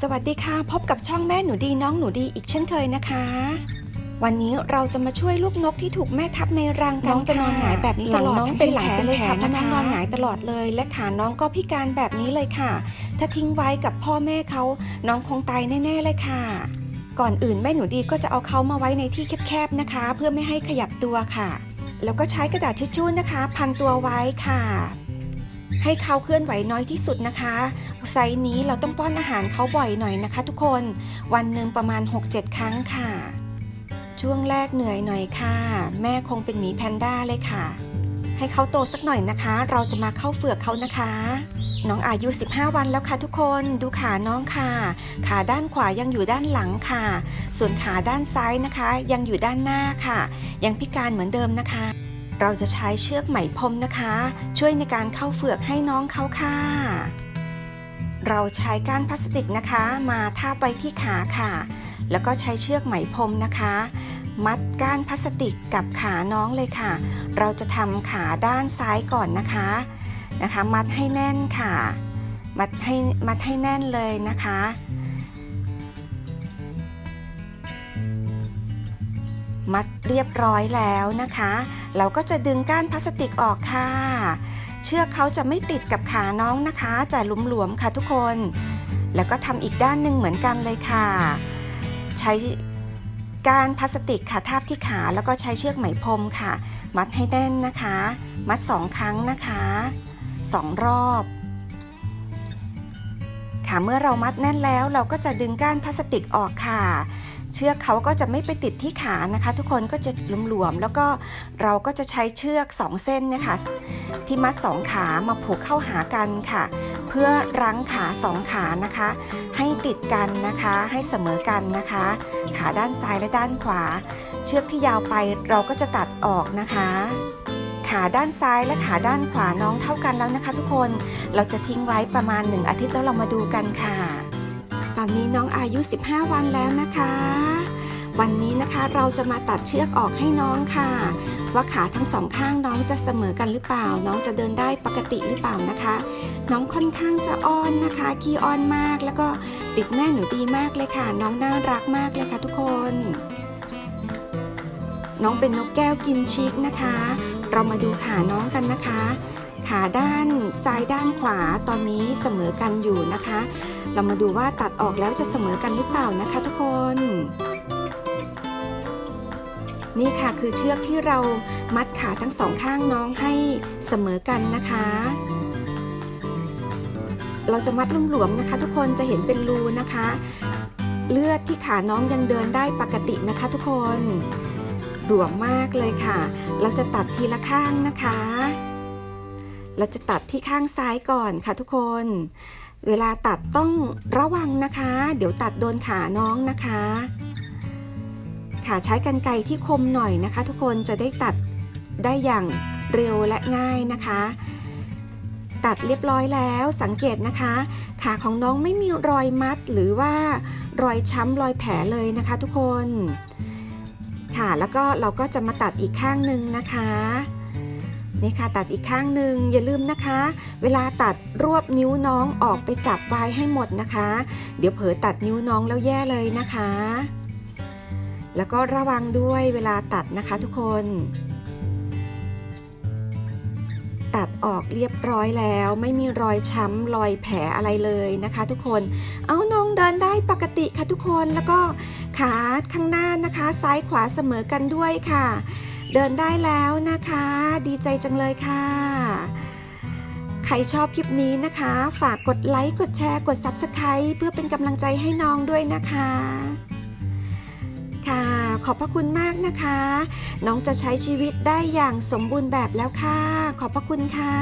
สวัสดีค่ะ พบกับช่องแม่หนูดีน้องหนูดีอีกเช่นเคยนะคะ วันนี้เราจะมาช่วยลูกนกที่ถูกแม่ทับในรังกันน้องจะนอนหงายแบบนี้ตลอดหลังน้องทั้งเป็นเป็นแผลหลังเป็นเลยค่ะแผลเพราะน้องนะคะนอนหงายตลอดเลย และขาน้องก็พิการแบบนี้เลยค่ะ ถ้าทิ้งไว้กับพ่อแม่เขาน้องคงตายแน่ๆเลยค่ะ ก่อนอื่นแม่หนูดีก็จะเอาเขามาไว้ในที่แคบๆนะคะ เพื่อไม่ให้ขยับตัวค่ะ แล้วก็ใช้กระดาษทิชชู่นะคะ พันตัวไว้ค่ะ ให้เขาเคลื่อนไหวน้อยที่สุดนะคะ ไซส์นี้เราต้องป้อนอาหารเขาบ่อยหน่อยนะคะ ทุกคน วันหนึ่งประมาณ 6-7 ครั้งค่ะ ช่วงแรกเหนื่อยหน่อยค่ะ แม่คงเป็นหมีแพนด้าเลยค่ะ ให้เขาโตสักหน่อยนะคะ เราจะมาเข้าเฟือกเขานะคะ น้องอายุ 15 วันแล้วค่ะทุกคน ดูขาน้องค่ะ ขาด้านขวายังอยู่ด้านหลังค่ะ ส่วนขาด้านซ้ายนะคะ ยังอยู่ด้านหน้าค่ะ ยังพิการเหมือนเดิมนะคะ เราจะใช้เชือกไหมพรมนะคะ ช่วยในการเข้าเฟือกให้น้องเขาค่ะ เราใช้ก้านพลาสติกนะคะ มาทาบไว้ที่ขาค่ะ แล้วก็ใช้เชือกไหมพรมนะคะ มัดก้านพลาสติกกับขาน้องเลยค่ะ เราจะทำขาด้านซ้ายก่อนนะคะนะคะ มัดให้แน่นค่ะ มัดให้มัดให้แน่นเลยนะคะ มัดเรียบร้อยแล้วนะคะ เราก็จะดึงก้านพลาสติกออกค่ะ เชือกเขาจะไม่ติดกับขาน้องนะคะ จะหลวมๆค่ะทุกคน แล้วก็ทำอีกด้านหนึ่งเหมือนกันเลยค่ะ ใช้กานพลาสติกค่ะทาบที่ขาแล้วก็ใช้เชือกไหมพรมค่ะ มัดให้แน่นนะคะ มัดสองครั้งนะคะสองรอบค่ะเมื่อเรามัดแน่นแล้วเราก็จะดึงก้านพลาสติกออกค่ะ เชือกเขาก็จะไม่ไปติดที่ขานะคะ ทุกคนก็จะหลวมๆแล้วก็เราก็จะใช้เชือกสองเส้นเนะคะ ที่มัดสองขามาผูกเข้าหากันค่ะ เพื่อรั้งขาสองขานะคะ ให้ติดกันนะคะให้เสมอกันนะคะ ขาด้านซ้ายและด้านขวา เชือกที่ยาวไปเราก็จะตัดออกนะคะขาด้านซ้ายและขาด้านขวาน้องเท่ากันแล้วนะคะ ทุกคน เราจะทิ้งไว้ประมาณ 1 อาทิตย์แล้วเรามาดูกันค่ะ อนนี้น้องอายุ 15 วันแล้วนะคะ วันนี้นะคะเราจะมาตัดเชือกออกให้น้องค่ะ ว่าขาทั้งสองข้างน้องจะเสมอกันหรือเปล่า น้องจะเดินได้ปกติหรือเปล่านะคะ น้องค่อนข้างจะอ้อนนะคะขี้อ้อนมากแล้วก็ติดแม่หนูดีมากเลยค่ะ น้องน่ารักมากเลยค่ะทุกคน น้องเป็นนกแก้วกินชิกนะคะ เรามาดูขาน้องกันนะคะ ขาด้านซ้ายด้านขวาตอนนี้เสมอกันอยู่นะคะ เรามาดูว่าตัดออกแล้วจะเสมอกันหรือเปล่านะคะทุกคน นี่ค่ะคือเชือกที่เรามัดขาทั้งสองข้างน้องให้เสมอกันนะคะ เราจะมัดหลวมๆนะคะ ทุกคนจะเห็นเป็นรูนะคะ เลือดที่ขาน้องยังเดินได้ปกตินะคะ ทุกคนหลวมมากเลยค่ะ เราจะตัดทีละข้างนะคะ เราจะตัดที่ข้างซ้ายก่อนค่ะทุกคน เวลาตัดต้องระวังนะคะ เดี๋ยวตัดโดนขาน้องนะคะ ค่ะใช้กันไกรที่คมหน่อยนะคะ ทุกคนจะได้ตัดได้อย่างเร็วและง่ายนะคะ ตัดเรียบร้อยแล้วสังเกตนะคะ ขาของน้องไม่มีรอยมัดหรือว่ารอยช้ำรอยแผลเลยนะคะ ทุกคน ค่ะแล้วก็เราก็จะมาตัดอีกข้างหนึ่งนะคะ นี่ค่ะตัดอีกข้างหนึ่งอย่าลืมนะคะ เวลาตัดรวบนิ้วน้องออกไปจับไว้ให้หมดนะคะ เดี๋ยวเผลอตัดนิ้วน้องแล้วแย่เลยนะคะ แล้วก็ระวังด้วยเวลาตัดนะคะทุกคน ตัดออกเรียบร้อยแล้วไม่มีรอยช้ำรอยแผลอะไรเลยนะคะ ทุกคนเอาน้องเดินได้ปกติค่ะทุกคนแล้วก็ขาข้างหน้านะคะ ซ้ายขวาเสมอกันด้วยค่ะ เดินได้แล้วนะคะ ดีใจจังเลยค่ะ ใครชอบคลิปนี้นะคะ ฝากกดไลค์กดแชร์กด Subscribe เพื่อเป็นกำลังใจให้น้องด้วยนะคะ ค่ะขอบพระคุณมากนะคะ น้องจะใช้ชีวิตได้อย่างสมบูรณ์แบบแล้วค่ะ ขอบพระคุณค่ะ